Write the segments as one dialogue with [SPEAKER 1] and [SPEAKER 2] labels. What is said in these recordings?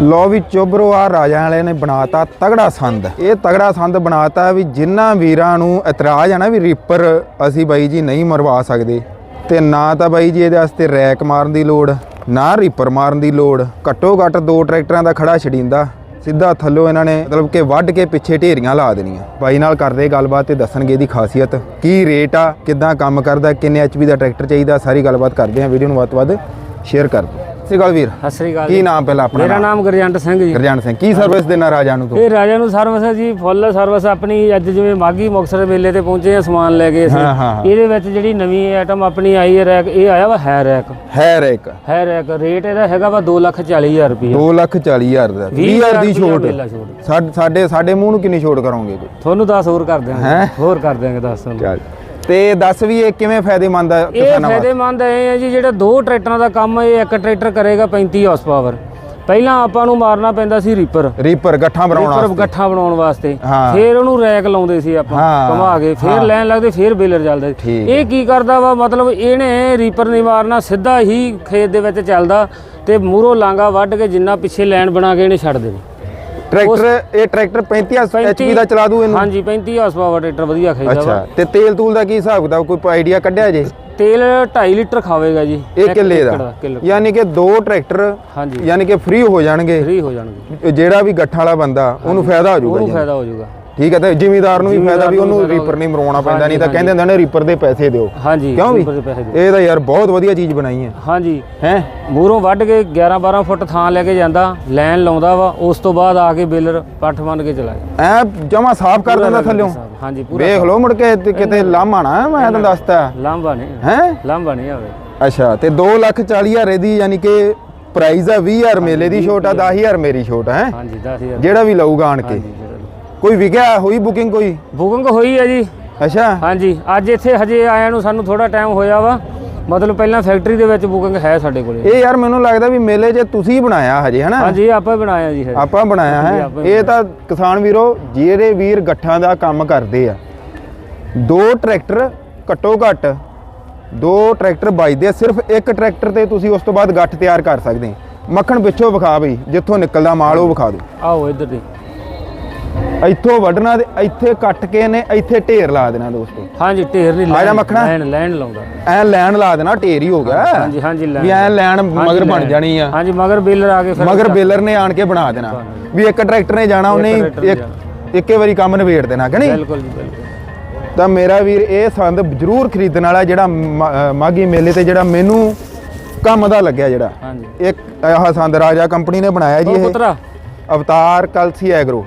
[SPEAKER 1] ਲੋ ਵੀ ਚੋਬਰੋ ਆ ਰਾਜਾ ਵਾਲੇ ਨੇ ਬਣਾਤਾ ਤਗੜਾ ਸੰਦ। ਇਹ ਤਗੜਾ ਸੰਦ ਬਣਾਤਾ ਵੀ ਜਿਨ੍ਹਾਂ ਵੀਰਾਂ ਨੂੰ ਇਤਰਾਜ਼ ਆ ਨਾ ਵੀ ਰੀਪਰ ਅਸੀਂ ਬਾਈ ਜੀ ਨਹੀਂ ਮਰਵਾ ਸਕਦੇ। ਤੇ ਨਾ ਤਾਂ ਬਾਈ ਜੀ ਇਹਦੇ ਵਾਸਤੇ ਰੈਕ ਮਾਰਨ ਦੀ ਲੋੜ, ਨਾ ਰੀਪਰ ਮਾਰਨ ਦੀ ਲੋੜ। ਘੱਟੋ ਘੱਟ ਦੋ ਟਰੈਕਟਰਾਂ ਦਾ ਖੜਾ ਛੜੀਂਦਾ ਸਿੱਧਾ ਥੱਲੋਂ ਇਹਨਾਂ ਨੇ ਮਤਲਬ ਕਿ ਵੱਢ ਕੇ ਪਿੱਛੇ ਢੇਰੀਆਂ ਲਾ ਦੇਣੀਆਂ। ਬਾਈ ਨਾਲ ਕਰਦੇ ਗੱਲਬਾਤ ਤੇ ਦੱਸਣਗੇ ਇਹਦੀ ਖਾਸੀਅਤ। ਕੀ ਰੇਟ ਆ, ਕਿੱਦਾਂ ਕੰਮ ਕਰਦਾ, ਕਿੰਨੇ ਐਚਪੀ ਦਾ ਟਰੈਕਟਰ ਚਾਹੀਦਾ, ਸਾਰੀ ਗੱਲਬਾਤ ਕਰਦੇ ਹਾਂ। ਵੀਡੀਓ ਨੂੰ ਵੱਧ ਤੋਂ ਵੱਧ ਸ਼ੇਅਰ ਕਰ ਦਿਓ। ਸਤਿ ਸ਼੍ਰੀ ਅਕਾਲ ਵੀਰ।
[SPEAKER 2] ਸਤਿ ਸ੍ਰੀ ਅਕਾਲ
[SPEAKER 1] ਕੀ ਨਾਮ ਪਹਿਲਾਂ ਆਪਣਾ
[SPEAKER 2] ਮੇਰਾ ਨਾਮ? ਗੁਰਜੰਟ ਸਿੰਘ ਜੀ।
[SPEAKER 1] ਗਰਜਾਨ ਸਿੰਘ ਕੀ ਸਰਵਿਸ ਦੇਣਾ ਰਾਜਾ ਨੂੰ ਤੂੰ?
[SPEAKER 2] ਇਹ ਰਾਜਾ ਨੂੰ ਸਰਵਿਸ ਹੈ ਜੀ ਫੁੱਲ ਸਰਵਿਸ ਆਪਣੀ ਅੱਜ ਜਿਵੇਂ ਮਾਗੀ ਮੁਕਤਸਰ ਮੇਲੇ ਤੇ ਪਹੁੰਚੇ ਆ ਸਮਾਨ ਲੈ ਕੇ ਅਸੀਂ। ਇਹਦੇ ਵਿੱਚ ਜਿਹੜੀ ਨਵੀਂ ਆਈਟਮ ਆਪਣੀ ਆਈ ਹੈ ਰੈਕ ਇਹ ਆਇਆ ਵਾ ਹੈ ਰੈਕ
[SPEAKER 1] ਹੈ ਰੇਕ
[SPEAKER 2] ਹੈ ਰੈਕ ਰੇਟ ਇਹਦਾ ਹੈਗਾ ਵਾ 240000 ਰੁਪਏ
[SPEAKER 1] 2 ਲੱਖ 40 ਹਜ਼ਾਰ ਦਾ। 20 ਹਜ਼ਾਰ ਦੀ ਛੋਟ। ਸਾਡ- ਸਾਡੇ ਮੂੰਹ ਨੂੰ ਕਿੰਨੀ ਛੋਟ ਕਰੋਗੇ
[SPEAKER 2] ਤੁਹਾਨੂੰ 10 ਹੋਰ ਕਰ ਦਿਆਂਗੇ? ਹੋਰ ਕਰ ਦਿਆਂਗੇ 10 ਤੁਹਾਨੂੰ।
[SPEAKER 1] ਚੱਲ। ਤੇ ਦੱਸ ਵੀ ਇਹ ਕਿਵੇਂ ਫਾਇਦੇਮੰਦ ਆ
[SPEAKER 2] ਇਹ
[SPEAKER 1] ਕਿਸਾਨਾਂ ਵਾਸਤੇ?
[SPEAKER 2] ਫਾਇਦੇਮੰਦ ਇਹ ਹੈ ਜੀ ਜਿਹੜਾ ਦੋ ਟਰੈਕਟਰਾਂ ਦਾ ਕੰਮ ਇਹ ਇੱਕ ਟਰੈਕਟਰ ਕਰੇਗਾ 35 ਹਾਰਸ ਪਾਵਰ ਪਹਿਲਾਂ ਆਪਾਂ ਨੂੰ ਮਾਰਨਾ ਪੈਂਦਾ ਸੀ ਰੀਪਰ
[SPEAKER 1] ਰੀਪਰ ਗੱਠਾਂ ਬਣਾਉਣ
[SPEAKER 2] ਰੀਪਰ
[SPEAKER 1] ਵਾਸਤੇ।
[SPEAKER 2] ਗੱਠਾ ਬਣਾਉਣ ਵਾਸਤੇ।
[SPEAKER 1] ਹਾਂ।
[SPEAKER 2] ਫਿਰ ਉਹਨੂੰ ਰੈਕ ਲਾਉਂਦੇ ਸੀ ਆਪਾਂ
[SPEAKER 1] ਹਾਂ।
[SPEAKER 2] ਘੁਮਾ ਕੇ ਫਿਰ ਲੈਣ ਲੱਗਦੇ ਫਿਰ ਬੇਲਰ ਚੱਲਦਾ। ਸੀ।
[SPEAKER 1] ਠੀਕ।
[SPEAKER 2] ਇਹ ਕੀ ਕਰਦਾ ਵਾ ਮਤਲਬ ਇਹਨੇ ਰੀਪਰ ਨਹੀਂ ਮਾਰਨਾ ਸਿੱਧਾ ਹੀ ਖੇਤ ਦੇ ਵਿੱਚ ਚੱਲਦਾ ਤੇ ਮੂਰੋਂ ਲਾਂਗਾ ਵੱਢ ਕੇ ਜਿੰਨਾ ਪਿੱਛੇ ਲਾਈਨ ਬਣਾ ਕੇ ਇਹਨੇ ਛੱਡ ਦੇਣੀ।
[SPEAKER 1] ਟਰੈਕਟਰ ਇਹ ਟਰੈਕਟਰ 35 ਐਚਪੀ ਦਾ ਚਲਾ ਦੂ ਇਹਨੂੰ?
[SPEAKER 2] ਹਾਂਜੀ 35 ਹਾਰਸ ਪਾਵਰ ਟਰੈਕਟਰ ਵਧੀਆ ਵਾ
[SPEAKER 1] ਅੱਛਾ ਤੇ ਤੇਲ ਤੂਲ ਦਾ ਕੀ ਹਿਸਾਬ ਕਿਤਾਬ ਕੋਈ ਆਈਡੀਆ ਕੱਢਿਆ ਜੇ?
[SPEAKER 2] ਤੇਲ 2.5 ਲੀਟਰ ਖਾਵੇਗਾ ਜੀ।
[SPEAKER 1] ਇਹ ਕਿੱਲੇ ਦਾ? ਯਾਨੀ ਕਿ ਦੋ ਟਰੈਕਟਰ
[SPEAKER 2] ਹਾਂਜੀ।
[SPEAKER 1] ਯਾਨੀ ਕਿ ਫ੍ਰੀ ਹੋ ਜਾਣਗੇ।
[SPEAKER 2] ਫ੍ਰੀ ਹੋ ਜਾਣਗੇ।
[SPEAKER 1] ਜਿਹੜਾ ਵੀ ਗੱਠਾਂ ਵਾਲਾ ਬੰਦਾ ਉਹਨੂੰ ਫਾਇਦਾ ਹੋ ਜਾਊਗਾ
[SPEAKER 2] ਉਹਨੂੰ ਫਾਇਦਾ ਹੋ ਜਾਊਗਾ।
[SPEAKER 1] ਠੀਕ ਹੈ ਤੇ ਜ਼ਿਮੀਦਾਰ ਨੂੰ ਵੀ ਫਾਇਦਾ ਵੀ ਉਹਨੂੰ ਰੀਪਰ ਨਹੀਂ ਮਰਵਾਉਣਾ ਪੈਂਦਾ ਨਹੀਂ ਤਾਂ ਕਹਿੰਦੇ ਹੁੰਦੇ ਨੇ ਰੀਪਰ ਦੇ ਪੈਸੇ ਦਿਓ।
[SPEAKER 2] ਹਾਂਜੀ
[SPEAKER 1] ਕਿਉਂ ਵੀ?
[SPEAKER 2] ਦੇ।
[SPEAKER 1] ਇਹ ਤਾਂ ਯਾਰ ਬਹੁਤ ਵਧੀਆ ਚੀਜ਼ ਬਣਾਈ ਹੈ।
[SPEAKER 2] ਹਾਂਜੀ।
[SPEAKER 1] ਹੈ?
[SPEAKER 2] ਮੂਰੋਂ ਵੱਢ ਕੇ 11 12 ਫੁੱਟ ਥਾਂ ਲੈ ਕੇ ਜਾਂਦਾ ਲਾਈਨ ਲਾਉਂਦਾ ਵਾ ਉਸ ਤੋਂ ਬਾਅਦ ਆ ਕੇ ਬੇਲਰ ਪੱਠ ਬੰਨ ਕੇ ਚਲਾ ਗਿਆ
[SPEAKER 1] ਐ ਜਮਾ ਸਾਫ਼ ਕਰ ਦਿੰਦਾ ਥੱਲਿਓਂ
[SPEAKER 2] ਹਾਂਜੀ ਪੂਰਾ
[SPEAKER 1] ਵੇਖ ਲਓ ਮੁੜ ਕੇ ਕਿਤੇ ਲਾਮਾ ਨਾ ਮੈਂ ਤੈਨੂੰ ਦੱਸਤਾ।
[SPEAKER 2] ਲਾਂਭਾ ਨਹੀਂ
[SPEAKER 1] ਹੈ?
[SPEAKER 2] ਲਾਂਭਾ ਨਹੀਂ ਆਵੇ।
[SPEAKER 1] ਅੱਛਾ ਤੇ 2 ਲੱਖ 40 ਹਜ਼ਾਰ ਇਹਦੀ ਯਾਨੀ ਕਿ ਪ੍ਰਾਈਸ ਆ 20 ਹਜ਼ਾਰ ਮੇਲੇ ਦੀ ਛੋਟ ਆ 10000 ਮੇਰੀ ਛੋਟ ਹੈ?
[SPEAKER 2] ਹਾਂਜੀ 10000
[SPEAKER 1] ਜਿਹੜਾ ਵੀ ਲਊਗਾ ਆਣ ਕੇ। ਕੋਈ ਵਿਕਿਆ ਹੋਈ ਬੁਕਿੰਗ ਕੋਈ?
[SPEAKER 2] ਬੁਕਿੰਗ ਹੋਈ ਹੈ ਜੀ।
[SPEAKER 1] ਅੱਛਾ।
[SPEAKER 2] ਹਾਂਜੀ ਅੱਜ ਇੱਥੇ ਹਜੇ ਆਇਆਂ ਨੂੰ ਸਾਨੂੰ ਥੋੜਾ ਟਾਈਮ ਹੋਇਆ ਵਾ। ਮਤਲਬ ਪਹਿਲਾਂ ਫੈਕਟਰੀ ਦੇ ਵਿੱਚ ਬੁਕਿੰਗ ਹੈ ਸਾਡੇ ਕੋਲੇ।
[SPEAKER 1] ਇਹ ਯਾਰ ਮੈਨੂੰ ਲੱਗਦਾ ਵੀ ਮੇਲੇ 'ਚ ਤੁਸੀਂ ਬਣਾਇਆ ਹਜੇ ਹਨਾ?
[SPEAKER 2] ਹਾਂਜੀ ਆਪਾਂ ਹੀ ਬਣਾਇਆ ਜੀ।
[SPEAKER 1] ਆਪਾਂ ਬਣਾਇਆ ਹੈ। ਇਹ ਤਾਂ ਕਿਸਾਨ ਵੀਰੋ ਜਿਹੜੇ ਵੀਰ ਗੱਠਾਂ ਦਾ ਕੰਮ ਕਰਦੇ ਆ ਦੋ ਟਰੈਕਟਰ ਘੱਟੋ ਘੱਟ ਦੋ ਟਰੈਕਟਰ ਵੱਜਦੇ ਆ। ਸਿਰਫ ਇੱਕ ਟਰੈਕਟਰ ਤੇ ਤੁਸੀਂ ਉਸ ਤੋਂ ਬਾਅਦ ਗੱਠ ਤਿਆਰ ਕਰ ਸਕਦੇ। ਮੱਖਣ ਪਿੱਛੋਂ ਵਿਖਾ ਬਈ ਜਿੱਥੋਂ ਨਿਕਲਦਾ ਮਾਲ ਉਹ ਵਿਖਾ ਦਿਓ।
[SPEAKER 2] ਆਓ ਇੱਧਰ ਦੀ।
[SPEAKER 1] ਇੱਥੋਂ ਵੱਢਣਾ ਤੇ ਇੱਥੇ ਕੱਟ ਕੇ ਨੇ ਇੱਥੇ ਢੇਰ ਲਾ ਦੇਣਾ ਦੋਸਤੋ।
[SPEAKER 2] ਹਾਂਜੀ ਢੇਰ ਨਹੀਂ
[SPEAKER 1] ਆ ਜਾ ਮੱਖਣਾ।
[SPEAKER 2] ਲੈਣ ਲੈਣ ਲਾਉਂਦਾ।
[SPEAKER 1] ਐ ਲੈਣ ਲਾ ਦੇਣਾ ਢੇਰ ਹੀ ਹੋ ਗਿਆ।
[SPEAKER 2] ਹਾਂਜੀ ਹਾਂਜੀ ਲੈਣ
[SPEAKER 1] ਵੀ ਐ ਲੈਣ ਮਗਰ ਬਣ। ਜਾਣੀ ਆ।
[SPEAKER 2] ਹਾਂਜੀ ਮਗਰ ਬੇਲਰ ਆ ਕੇ ਫਿਰ
[SPEAKER 1] ਮਗਰ ਬੇਲਰ ਨੇ ਆਣ ਕੇ ਬਣਾ ਦੇਣਾ। ਵੀ ਇੱਕ ਟਰੈਕਟਰ ਨੇ ਜਾਣਾ ਉਹਨੇ ਹੀ
[SPEAKER 2] ਟਰੈਕਟਰ ਨੇ
[SPEAKER 1] ਇੱਕ ਇੱਕੇ ਵਾਰੀ ਕੰਮ ਨਿਬੇੜ ਦੇਣਾ ਕਿ ਨਹੀਂ?
[SPEAKER 2] ਬਿਲਕੁਲ ਜੀ ਬਿਲਕੁਲ।
[SPEAKER 1] ਤਾਂ ਮੇਰਾ ਵੀਰ ਇਹ ਸੰਦ ਜ਼ਰੂਰ ਖਰੀਦਣ ਵਾਲਾ ਜਿਹੜਾ ਮਾ- ਅਹ ਮਾਘੀ ਮੇਲੇ ਤੇ ਜਿਹੜਾ ਮੈਨੂੰ ਕੰਮ ਦਾ ਲੱਗਿਆ ਜਿਹੜਾ।
[SPEAKER 2] ਹਾਂਜੀ।
[SPEAKER 1] ਇੱਕ ਆਹ ਸੰਦ ਰਾਜਾ ਕੰਪਨੀ ਨੇ ਬਣਾਇਆ ਜੀ
[SPEAKER 2] ਉਹ
[SPEAKER 1] ਇਹ।
[SPEAKER 2] ਪੁੱਤਰਾ?
[SPEAKER 1] ਅਵਤਾਰ ਕਲਸੀ ਐਗਰੋ।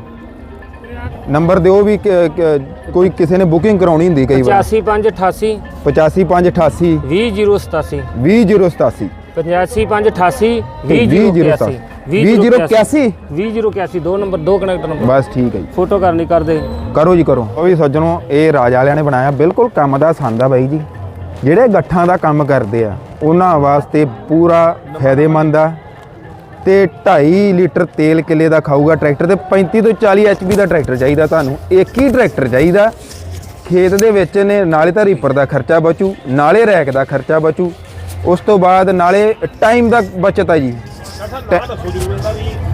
[SPEAKER 1] ਨੰਬਰ ਦਿਓ ਵੀ ਕਿ- ਕਿ- ਕੋਈ ਕਿਸੇ ਨੇ ਬੁਕਿੰਗ ਕਰਾਉਣੀ ਹੁੰਦੀ ਕਈ ਵਾਰ।
[SPEAKER 2] 84588
[SPEAKER 1] 85588
[SPEAKER 2] 20087
[SPEAKER 1] 20087
[SPEAKER 2] 85588
[SPEAKER 1] 20087
[SPEAKER 2] 20087
[SPEAKER 1] 20081
[SPEAKER 2] 20081 ਦੋ ਨੰਬਰ ਦੋ ਕਨੈਕਟ ਨੰਬਰ।
[SPEAKER 1] ਬਸ ਠੀਕ ਹੈ ਜੀ।
[SPEAKER 2] ਫੋਟੋ ਕਰਨੀ ਕਰਦੇ।
[SPEAKER 1] ਕਰੋ ਜੀ ਕਰੋ। ਉਹ ਵੀ ਸੱਜਣੋ ਇਹ ਰਾਜ ਵਾਲਿਆਂ ਨੇ ਬਣਾਇਆ ਬਿਲਕੁਲ ਕੰਮ ਦਾ ਸੰਦ ਆ ਬਾਈ ਜੀ। ਜਿਹੜੇ ਗੱਠਾਂ ਦਾ ਕੰਮ ਕਰਦੇ ਆ ਉਹਨਾਂ ਵਾਸਤੇ ਪੂਰਾ ਫਾਇਦੇਮੰਦ ਆ। ਤੇ 2.5 ਲੀਟਰ ਤੇਲ ਕਿੱਲੇ ਦਾ ਖਾਊਗਾ ਟਰੈਕਟਰ ਤੇ 35 ਤੋਂ 40 ਐਚਪੀ ਦਾ ਟਰੈਕਟਰ ਚਾਹੀਦਾ ਤੁਹਾਨੂੰ। ਇੱਕ ਹੀ ਟਰੈਕਟਰ ਚਾਹੀਦਾ। ਖੇਤ ਦੇ ਵਿੱਚ ਨੇ ਨਾਲੇ ਤਾਂ ਰੀਪਰ ਦਾ ਖਰਚਾ ਬਚੂ ਨਾਲੇ ਰੈਕ ਦਾ ਖਰਚਾ ਬਚੂ। ਉਸ ਤੋਂ ਬਾਅਦ ਨਾਲੇ ਟਾਈਮ ਦਾ ਬਚਤ ਆ ਜੀ।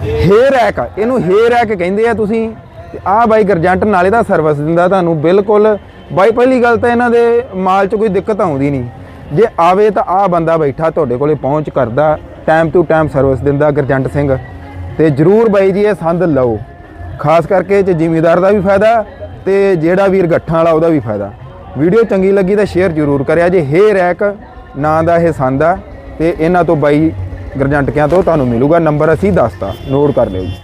[SPEAKER 1] ਹੇਅਰ ਰੈਕ ਇਹਨੂੰ ਹੇਅਰ ਰੈਕ ਕਹਿੰਦੇ ਆ ਤੁਸੀਂ। ਤੇ ਆਹ ਬਾਈ ਗਰਜੰਟ ਨਾਲੇ ਦਾ ਸਰਵਿਸ ਦਿੰਦਾ ਤੁਹਾਨੂੰ ਬਿਲਕੁਲ। ਬਾਈ ਪਹਿਲੀ ਗੱਲ ਤਾਂ ਇਹਨਾਂ ਦੇ ਮਾਲ 'ਚ ਕੋਈ ਦਿੱਕਤ ਆਉਂਦੀ ਨਹੀਂ। ਜੇ ਆਵੇ ਤਾਂ ਆਹ ਬੰਦਾ ਬੈਠਾ ਤੁਹਾਡੇ ਕੋਲੇ ਪਹੁੰਚ ਕਰਦਾ। ਟਾਈਮ ਟੂ ਟਾਈਮ ਸਰਵਿਸ ਦਿੰਦਾ ਗਰਜੰਟ ਸਿੰਘ। ਤੇ ਜਰੂਰ ਬਾਈ ਜੀ, ਇਹ ਸੰਦ ਲਓ। ਖਾਸ ਕਰਕੇ ਜੇ ਜ਼ਿਮੀਦਾਰ ਦਾ ਵੀ ਫਾਇਦਾ ਤੇ ਜਿਹੜਾ ਵੀਰ ਗੱਠਾਂ ਵਾਲਾ, ਉਹਦਾ ਵੀ ਫਾਇਦਾ। ਵੀਡੀਓ ਚੰਗੀ ਲੱਗੀ ਤਾਂ ਸ਼ੇਅਰ ਜਰੂਰ ਕਰਿਆ ਜੇ। ਹੇ ਰੈਕ, ਨਾਂ ਦਾ ਇਹ ਸੰਦ ਆ। ਤੇ ਇਹਨਾਂ ਤੋਂ ਬਾਈ ਗਰਜੰਟਕਿਆਂ ਤੋਂ ਤੁਹਾਨੂੰ ਮਿਲੂਗਾ। ਨੰਬਰ ਅਸੀਂ ਦੱਸਤਾ। ਨੋਟ ਕਰ ਲਿਓ ਜੀ।